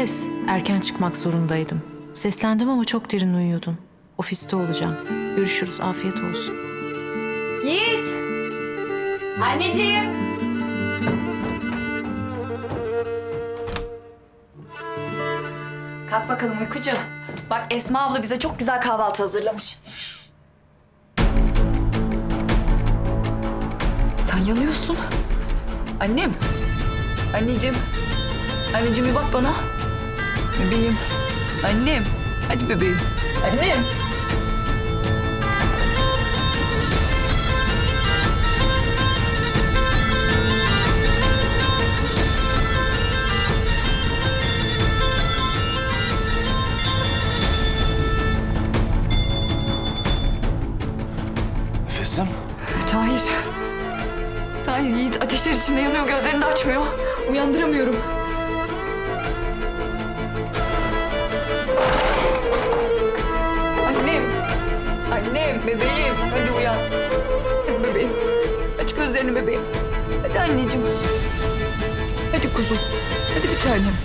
Nefes, erken çıkmak zorundaydım. Seslendim ama çok derin uyuyordun. Ofiste olacağım. Görüşürüz, afiyet olsun. Yiğit! Anneciğim! Kalk bakalım uykucu. Bak Esma abla bize çok güzel kahvaltı hazırlamış. Sen yanıyorsun. Annem. Anneciğim. Anneciğim bir bak bana. Bebeğim. Annem. Hadi bebeğim. Annem. Nefesim. Tahir. Tahir Yiğit ateşler içinde yanıyor gözlerini açmıyor. Uyandıramıyorum. Annem bebeğim. Hadi uyan. Hadi bebeğim. Aç gözlerini bebeğim. Hadi anneciğim. Hadi kuzum. Hadi bir tanem.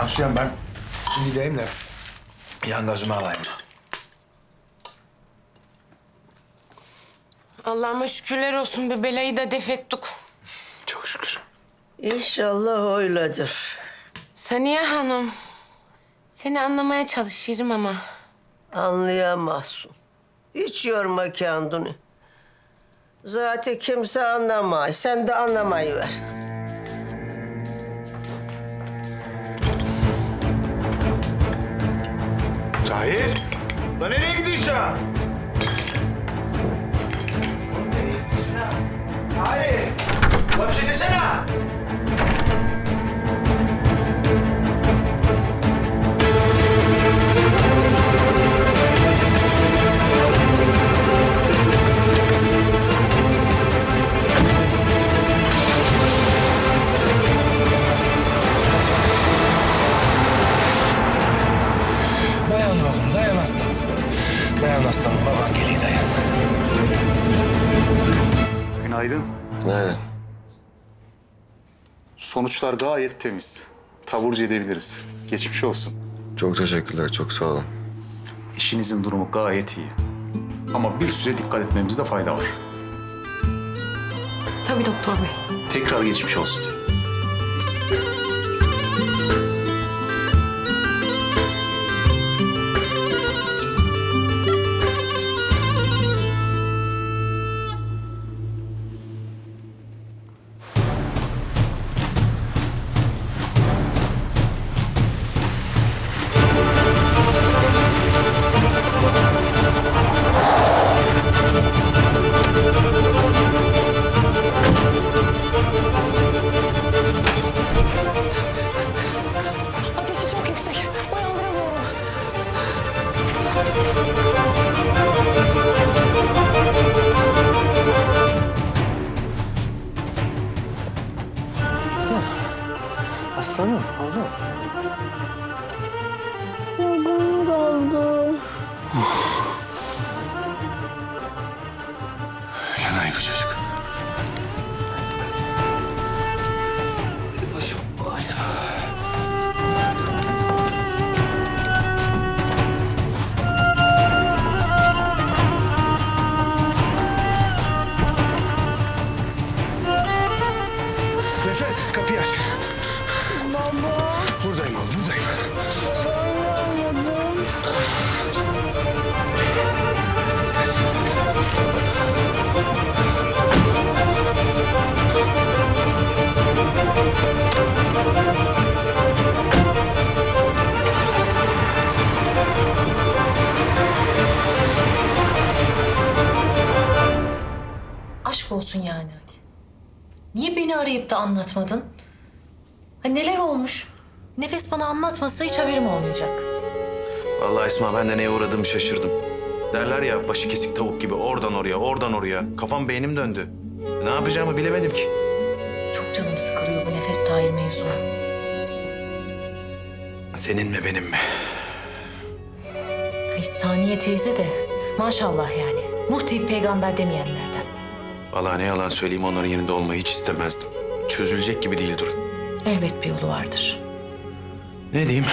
Aslıyan ben gideyim de yan gazımı alayım. Allah'ıma şükürler olsun bir belayı da def ettik. Çok şükür. İnşallah öyledir. Saniye Hanım, seni anlamaya çalışırım ama Anlayamazsın. Hiç yorma kendini. Zaten kimse anlamay. Sen de anlamayı ver. Tahir. Lan nereye gidiyorsun? Tahir. Lan bir şey desene. Günaydın. Nerede? Sonuçlar gayet temiz. Taburcu edebiliriz. Geçmiş olsun. Çok teşekkürler, çok sağ olun. İşinizin durumu gayet iyi. Ama bir süre dikkat etmemizde fayda var. Tabii doktor bey. Tekrar geçmiş olsun. Aslanım, oğlum. Yanay bu çocuk. Hadi başım. Haydi. Nefes, kapıyı Olsun yani. Niye beni arayıp da anlatmadın? Ha neler olmuş? Nefes bana anlatmasa hiç haberim olmayacak. Vallahi Esma ben de neye uğradığımı şaşırdım. Derler ya başı kesik tavuk gibi oradan oraya, oradan oraya. Kafam beynim döndü. Ne yapacağımı bilemedim ki. Çok canım sıkılıyor bu nefes Tahir mevzu. Senin mi benim mi? Ay Saniye teyze de maşallah yani. Muhtip peygamber demeyenlerden. Vallahi ne yalan söyleyeyim onların yanında olmayı hiç istemezdim. Çözülecek gibi değil durum. Elbet bir yolu vardır. Ne diyeyim?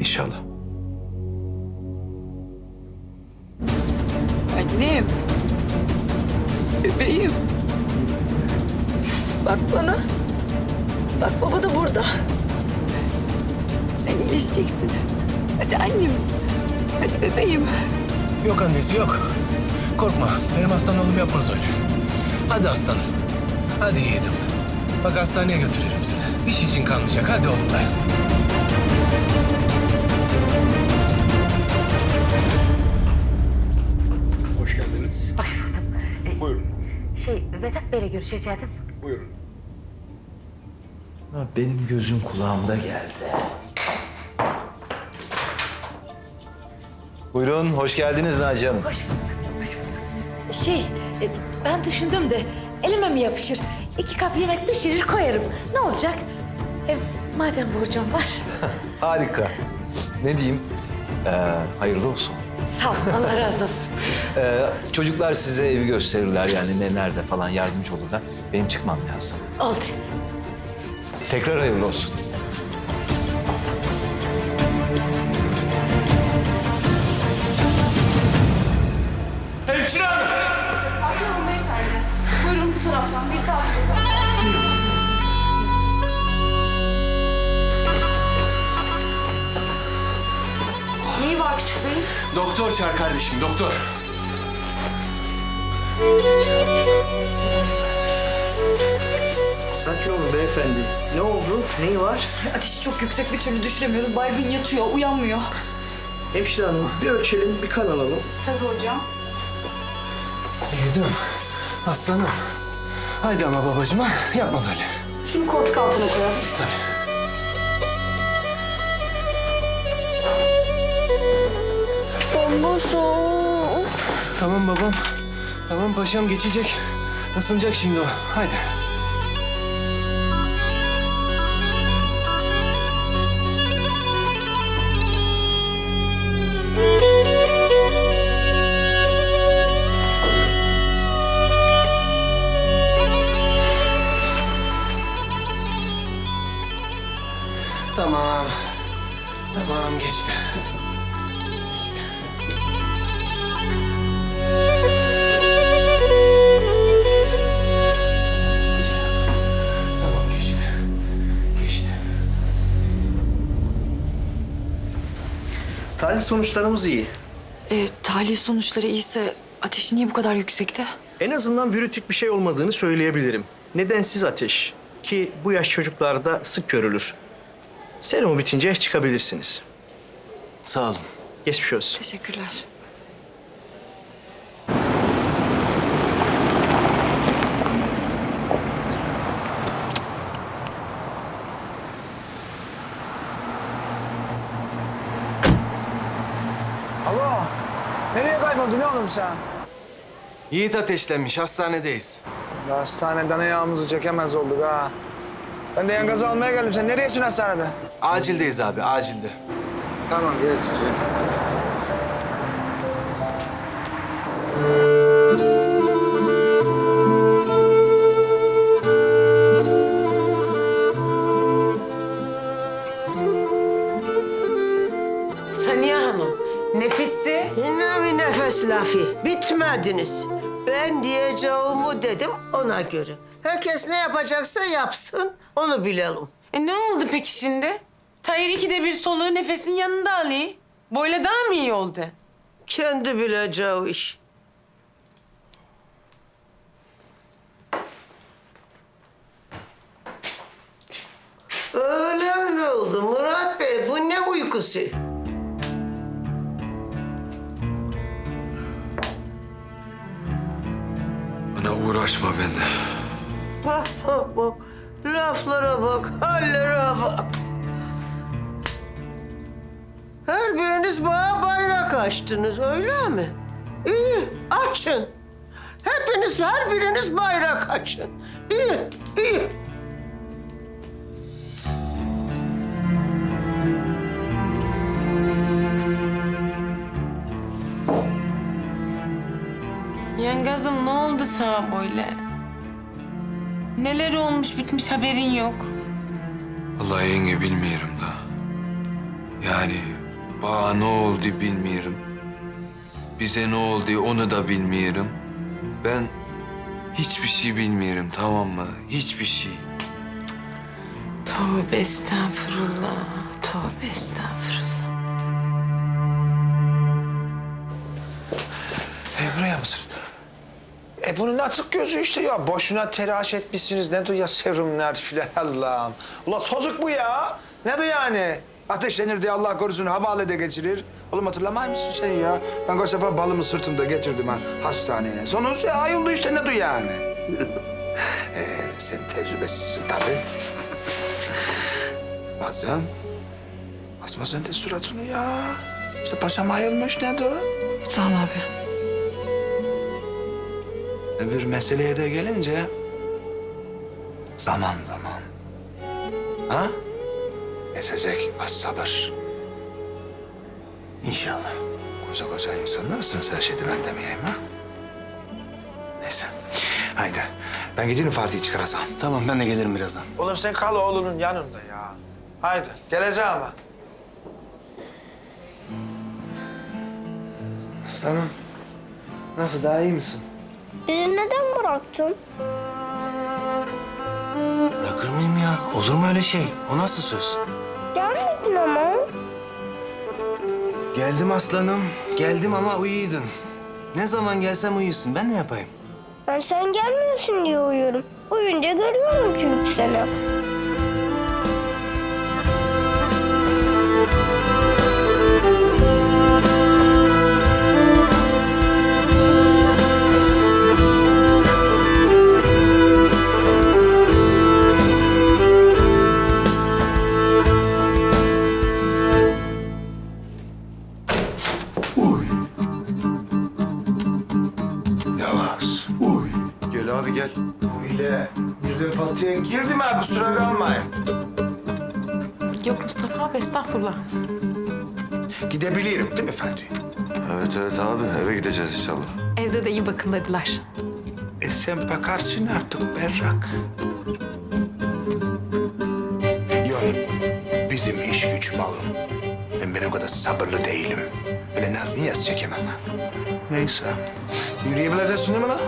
İnşallah. Annem. Bebeğim. Bak bana. Bak baba da burada. Sen iyileşeceksin. Hadi annem. Hadi bebeğim. Yok annesi yok. Korkma. Benim aslan oğlum yapmaz öyle. Hadi aslanım. Hadi yiğidim. Bak hastaneye götürürüm seni. Bir şeycin kalmayacak. Hadi oğlum dayan. Hoş geldiniz. Hoş buldum. Ee, Buyurun. Şey, Vedat Bey'le görüşecektim. Buyurun. Benim gözüm kulağımda geldi. Buyurun, hoş geldiniz Naci Hanım. Hoş bulduk. Şey, e, ben düşündüm de elime mi yapışır? İki kap yemek pişirir koyarım. Ne olacak? E, madem borcum var. Harika. Ne diyeyim? Ee, hayırlı olsun. Sağ ol, Allah razı olsun. Ee, çocuklar size evi gösterirler yani ne nerede falan yardımcı olurlar. Benim çıkmam lazım. Oldu. Tekrar hayırlı olsun. Doktor çağır kardeşim, doktor. Sakin olun beyefendi. Ne oldu? Neyi var? Ateşi çok yüksek bir türlü düşüremiyoruz. Baygın yatıyor, uyanmıyor. Hemşire hanım bir ölçelim, bir kan alalım. Tabii hocam. Yiğidim, aslanım. Haydi ama babacığım ha, yapma böyle. Şunu koltuk altına koyalım. Tabii. Tamam babam. Tamam paşam geçecek. Isınacak şimdi o. Haydi. Tamam. Tamam. Geçti. Tahlil sonuçlarımız iyi. E, tahlil sonuçları iyiyse ateşi niye bu kadar yüksekte? En azından virütik bir şey olmadığını söyleyebilirim. Nedensiz ateş ki bu yaş çocuklarda sık görülür. Serumu bitince çıkabilirsiniz. Sağ olun. Geçmiş olsun. Teşekkürler. Oğlum sen? Yiğit ateşlenmiş. Hastanedeyiz. Hastaneden ayağımızı çekemez olduk ha. Ben de yangazı almaya geldim. Sen nereyesin hastanede? Acildeyiz abi, acilde. Tamam, gel. gel. Nefes lafı. Bitmediniz. Ben diyeceğimi dedim ona göre. Herkes ne yapacaksa yapsın, onu bilelim. E ne oldu peki şimdi? Tahir ikide bir soluğu nefesin yanında Ali. Böyle daha mı iyi oldu? Kendi bileceği iş. Öyle mi oldu Murat Bey? Bu ne uykusu? Bana uğraşma benimle. Bak bak bak. Laflara bak, hallere bak. Her biriniz bana bayrak açtınız, öyle mi? İyi, açın. Hepiniz, her biriniz bayrak açın. İyi, iyi. Yengazım ne oldu sana böyle? Neler olmuş bitmiş haberin yok. Vallahi yenge bilmiyorum da. Yani bana ne oldu bilmiyorum. Bize ne oldu onu da bilmiyorum. Ben hiçbir şey bilmiyorum tamam mı? Hiçbir şey. Tövbe estağfurullah. Tövbe estağfurullah. E buraya mısın? E bunun açık gözü işte ya. Boşuna telaş etmişsiniz. Ne ya serumlar filan Allah'ım. Ula çocuk bu ya. Ne du yani? Ateşlenir diye Allah korusun havalede geçirir. Oğlum hatırlamay mısın sen ya? Ben o sefer balımı sırtımda getirdim ha hastaneye. Sonuç ya ayıldı işte ne du yani? e, sen tecrübesizsin tabii. Bazen asma sen de suratını ya. İşte paşam ayılmış ne du? Sağ ol abi. Öbür meseleye de gelince zaman zaman. Ha? Esecek az sabır. İnşallah. Koca koca insanlarsınız her şeyde ben demeyeyim ha. Neyse. Haydi. Ben gidiyorum Fatih'i çıkarasam. Tamam ben de gelirim birazdan. Oğlum sen kal oğlunun yanında ya. Haydi. Geleceğim ama. Aslanım. Nasıl daha iyi misin? Bizi neden bıraktın? Bırakır mıyım ya? Olur mu öyle şey? O nasıl söz? Gelmedin ama. Geldim aslanım. Geldim ama uyuydun. Ne zaman gelsem uyuyorsun. Ben ne yapayım? Ben sen gelmiyorsun diye uyuyorum. Uyunca görüyorum çünkü seni. Estağfurullah. Gidebilirim değil mi efendi? Evet evet abi eve gideceğiz inşallah. Evde de iyi bakın dediler. E sen bakarsın artık berrak. Yani bizim iş güç malım. Hem ben o kadar sabırlı değilim. Öyle naz niyaz çekemem. Neyse. Yürüyebileceksin değil mi lan?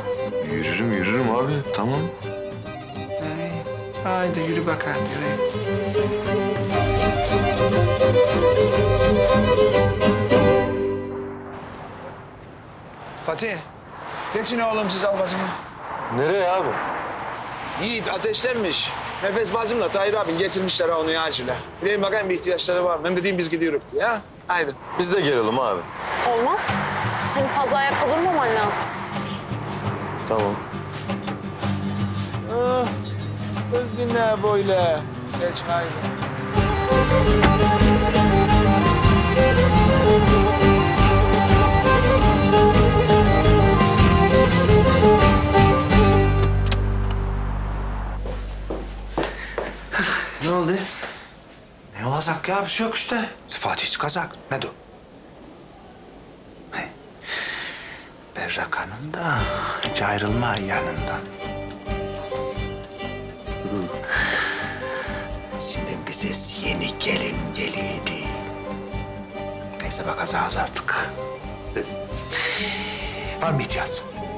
Yürürüm yürürüm abi tamam. Haydi yürü bakalım yürü. Fatih, geçin oğlum siz al bacımı. Nereye abi? Yiğit ateşlenmiş. Nefes bacımla Tahir abin getirmişler ha onu ya acile. Gideyim bakayım bir ihtiyaçları var mı? Hem dediğim biz gidiyoruz diye ha. Haydi. Biz de gelelim abi. Olmaz. Senin fazla ayakta durmaman lazım. Tamam. Ah, söz dinle böyle. Geç haydi. Ne oldu? Ne olacak ya bir şey yok işte. Fatih çıkacak. Ne du? He. Berrak Hanım da hiç ayrılma yanından. Şimdi bize yeni gelin geliydi. Neyse bakacağız artık. Var mı ihtiyaç?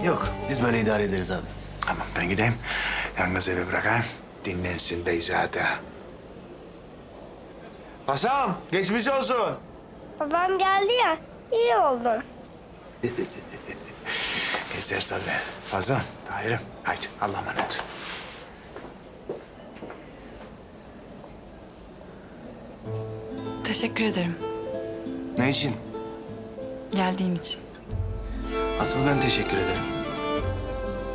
Yok. Biz böyle idare ederiz abi. Tamam ben gideyim. Yalnız eve bırakayım. Dinlensin Beyzade. Hasan geçmiş olsun. Babam geldi ya. iyi oldu. Gezer tabii. Fazla. Tahir'im. Haydi Allah'a emanet. Teşekkür ederim Ne için? geldiğin için. Asıl ben teşekkür ederim.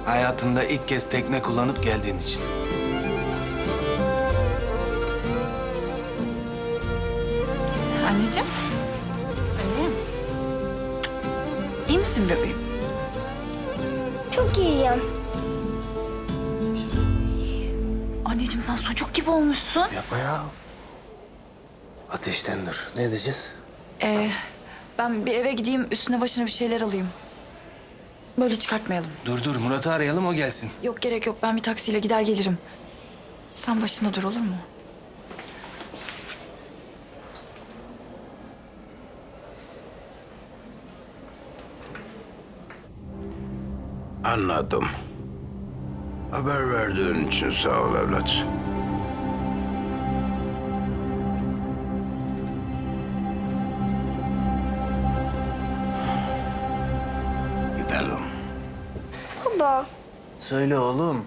Hayatında ilk kez tekne kullanıp geldiğin için. Anneciğim. Annem. İyi misin bebeğim? Çok iyiyim. Anneciğim sen sucuk gibi olmuşsun. Yapma ya. Ateşten dur. Ne edeceğiz? Ee, ben bir eve gideyim üstüne başına bir şeyler alayım. Böyle çıkartmayalım. Dur dur Murat'ı arayalım o gelsin. Yok gerek yok ben bir taksiyle gider gelirim. Sen başına dur olur mu? Anladım. Haber verdiğin için sağ ol evlat. Gidelim. Baba Söyle oğlum.